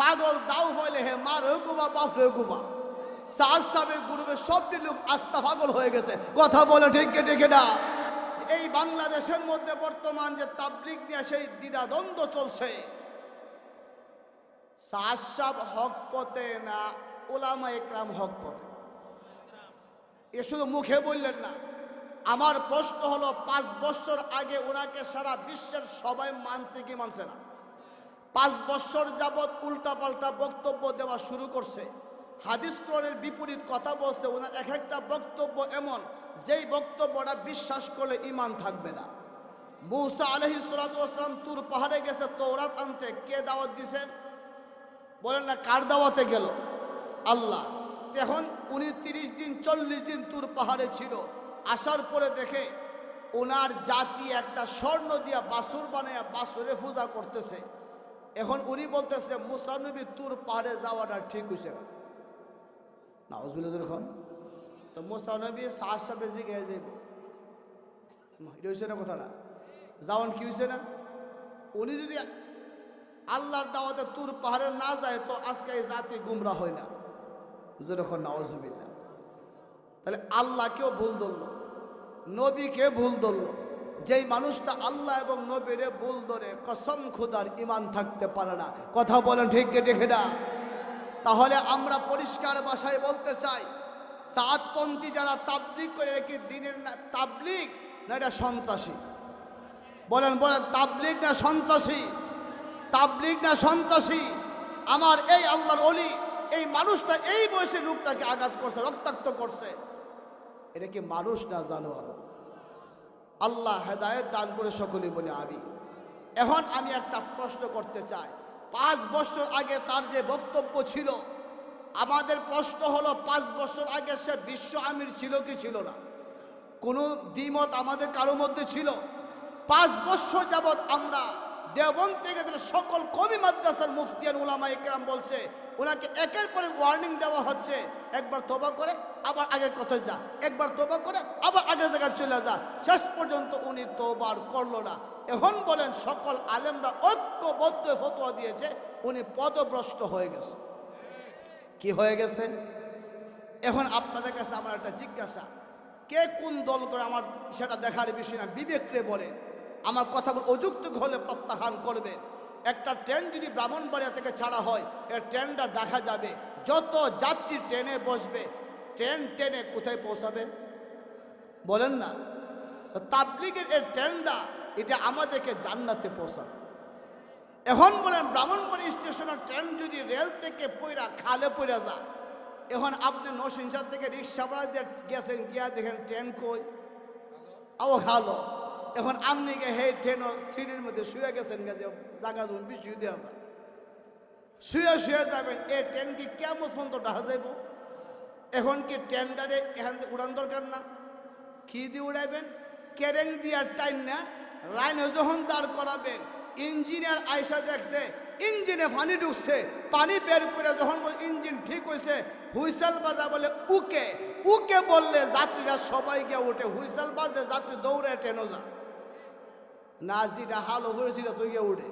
পাগল, দাও হইলে হে মা রেগুবা বাপ রেগুবা সাজ সাহেবের গ্রুপের সবটি লোক আস্থা পাগল হয়ে গেছে। কথা বলে ঠিক ঠিক না? এই বাংলাদেশের মধ্যে বর্তমান যে তাবলিক নিয়ে সেই দ্বিধাদ্বন্দ্ব চলছে। সাজ সাহেব হক পথে না ওলামা একরাম হক পথে? এ শুধু মুখে বললেন না। আমার প্রশ্ন হলো, পাঁচ বছর আগে ওনাকে সারা বিশ্বের সবাই মানছে কি মানছে না? পাঁচ বছর যাবৎ উল্টাপাল্টা বক্তব্য দেওয়া শুরু করছে। হাদিস কোরআনের বিপরীত কথা বলছে, ওনার এক একটা বক্তব্য এমন, যেই বক্তব্যটা বিশ্বাস করলে ইমান থাকবে না। মৌসা আলহি সালাম তুর পাহাড়ে গেছে তৌরাত আনতে কে দাওয়াত দিছে? বলেন না, কার দাওয়াতে গেল? আল্লাহ। এখন উনি তিরিশ দিন, চল্লিশ দিন তুর পাহাড়ে ছিল। আসার পরে দেখে ওনার জাতি একটা স্বর্ণ দিয়া বাসুর বানাইয়া বাসুরে পূজা করতেছে। এখন উনি বলতেছে মুসানবী তুর পাহাড়ে যাওয়াটা ঠিক হয়েছে না। নাউজবিল্লা যখন, তো মুসানবী সার সাথে জিগে যাইব। এটা হয়েছে না কথাটা? যাওয়ান কি হয়েছে না? উনি যদি আল্লাহর দাওয়াতে তুর পাহাড়ে না যায়, তো আজকে এই জাতি গুমরা হয় না। যেরকম নওয়াজবিল্লা তাহলে আল্লাহকেও ভুল ধরল? নবীকে ভুল ধরল? যেই মানুষটা আল্লাহ এবং নবীরে ভুল ধরে কসম খুদার ইমান থাকতে পারে না। কথা বলেন ঠিক দেখে না? তাহলে আমরা পরিষ্কার ভাষায় বলতে চাই, সাতপন্থী যারা তাবলিগ করে রেখে দিনের না, তাবলিগ না এটা সন্ত্রাসী? বলেন বলেন, তাবলিগ না সন্ত্রাসী? তাবলিগ না সন্ত্রাসী? আমার এই আল্লাহর অলি এই মানুষটা এই বয়সে লোকটাকে আঘাত করছে, রক্তাক্ত করছে। এটা কি মানুষ না জানো আরও আল্লাহ হেদায়ত দান করে সকলে বলে আমি এখন আমি একটা প্রশ্ন করতে চাই। পাঁচ বছর আগে তার যে বক্তব্য ছিল, আমাদের প্রশ্ন হলো, পাঁচ বছর আগে সে বিশ্ব আমির ছিল কি ছিল না? কোনো দ্বিমত আমাদের কারও মধ্যে ছিল? পাঁচ বছর যাবৎ আমরা দেবন থেকে সকল কবি মাদ্রাসার মুফতিয়ান উলামা ইকরাম বলছে, ওনাকে একের পরে ওয়ার্নিং দেওয়া হচ্ছে, একবার তোবা করে, আবার আগের কথায় যা, একবার তোবা করে, আবার আগের জায়গায় চলে যা, শেষ পর্যন্ত উনি তোবার করল না। এখন বলেন, সকল আলেমরা ঐক্যবদ্ধ ফতোয়া দিয়েছে, উনি পদভ্রষ্ট হয়ে গেছে। কি হয়ে গেছে? এখন আপনাদের কাছে আমার একটা জিজ্ঞাসা, কে কোন দল করে আমার সেটা দেখার বিষয় না বিবেকরে বলেন। আমার কথাগুলো অযুক্ত হলে প্রত্যাহার করবে। একটা ট্রেন যদি ব্রাহ্মণবাড়িয়া থেকে ছাড়া হয়, এর ট্রেনটা দেখা যাবে। যত যাত্রী ট্রেনে বসবে, ট্রেন ট্রেনে কোথায় পৌঁছাবে? বলেন না। তো তাবলিগের এই ট্রেনটা, এটা আমাদেরকে জান্নাতে পৌঁছাবে। এখন বলেন ব্রাহ্মণবাড়ি স্টেশনের ট্রেন যদি রেল থেকে পইরা, খালে পইরা যায়, এখন আপনি নরসিংসার থেকে রিক্সা ভাড়া দিয়ে গেছেন, গিয়া দেখেন ট্রেন কই? আও খালো। এখন আপনি হে ট্রেন সিঁড়ির মধ্যে শুয়ে গেছেন গেছে জাগা যখন বেশি দেওয়া যায় শুয়ে শুয়ে যাবেন এই ট্রেন কি কেমন পর্যন্ত ডাহা যাইব এখন কি ট্রেনটারে এখান থেকে উড়ান দরকার না? কি দিয়ে উড়াইবেন? কেরেং দিয়ার টাইম না লাইনে যখন দাঁড় করাবেন, ইঞ্জিনিয়ার আইসা দেখছে, ইঞ্জিনে পানি ঢুকছে, পানি বের করে যখন ইঞ্জিন ঠিক হয়েছে হুইসেল বাজা বলে, উকে উকে বললে যাত্রীরা সবাই গিয়ে উঠে, হুইসেল বাজে যাত্রী দৌড়ে ট্রেনও যা। না যেটা হাল হয়েছিল, তুই গিয়ে উঠে।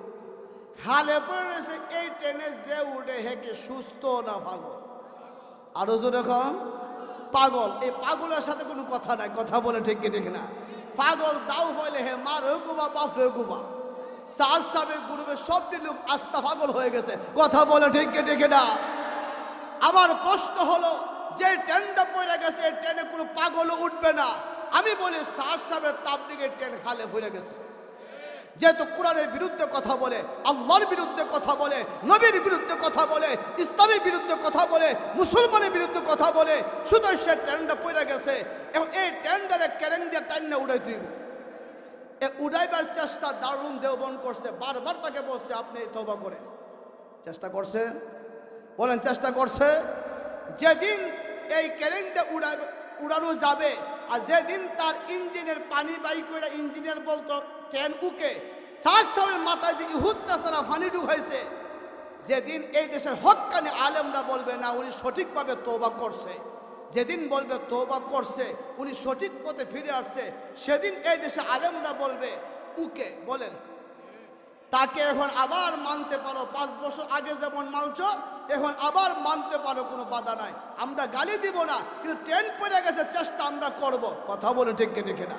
হালে পড়ে রয়েছে এই ট্রেনে যে উঠে হেকে সুস্থ না পাগল? আরও জোরে এখন পাগল, এই পাগলের সাথে কোনো কথা নাই, কথা বলে ঠিক ঠিক না। পাগল দাও হইলে হে মা রেগুবা বাপ রেগুবা সাজ সাহেবের গ্রুপের সবটি লোক আস্থা পাগল হয়ে গেছে, কথা বলে ঠিক ঠিক না। আমার প্রশ্ন হলো, যে ট্রেনটা পড়ে গেছে, এই ট্রেনে কোনো পাগলও উঠবে না? আমি বলি সাজ সাহেবের তাবলিগের ট্রেন খালে ভরে গেছে। যেহেতু কোরআনের বিরুদ্ধে কথা বলে, আল্লাহর বিরুদ্ধে কথা বলে, নবীর বিরুদ্ধে কথা বলে, ইসলামের বিরুদ্ধে কথা বলে, মুসলমানের বিরুদ্ধে কথা বলে, শুধু সে পড়ে গেছে এবং এই ট্রেনটারে কেরেন দিয়ে টাইনে উড়াই দিব। এ উড়াইবার চেষ্টা দারুণ দেওবন করছে, বারবার তাকে বলছে, আপনি তবা করেন। চেষ্টা করছে? বলেন, চেষ্টা করছে? যেদিন এই কেরেনটা উড়াবে উড়ানো যাবে আর যেদিন তার ইঞ্জিনের পানি বাই করে ইঞ্জিনিয়ার বলতো ট্রেন উকে? সাত সালের মাথায় যে ইহুদ তাছাড়া পানি ঢুকাইছে, যেদিন এই দেশের হকানি আলেমরা বলবে, না, উনি সঠিকভাবে তৌবা করছে। যেদিন বলবে তৌবা করছে, উনি সঠিক পথে ফিরে আসছে, সেদিন এই দেশে আলেমরা বলবে, উকে। বলেন। তাকে এখন আবার মানতে পারো, পাঁচ বছর আগে যেমন মানছো এখন আবার মানতে পারো, কোনো বাধা নাই। আমরা গালি দিব না, কিন্তু ট্রেন পড়ে গেছে, চেষ্টা আমরা করব। কথা বলে ঠিক ঠিক না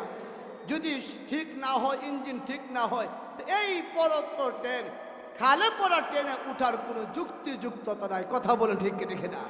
যদি ঠিক না হয়, ইঞ্জিন ঠিক না হয় এই পরত্ব ট্রেন খালে পড়া ট্রেনে উঠার কোনো যুক্তিযুক্ততা নাই। কথা বলে ঠিক ঠিক না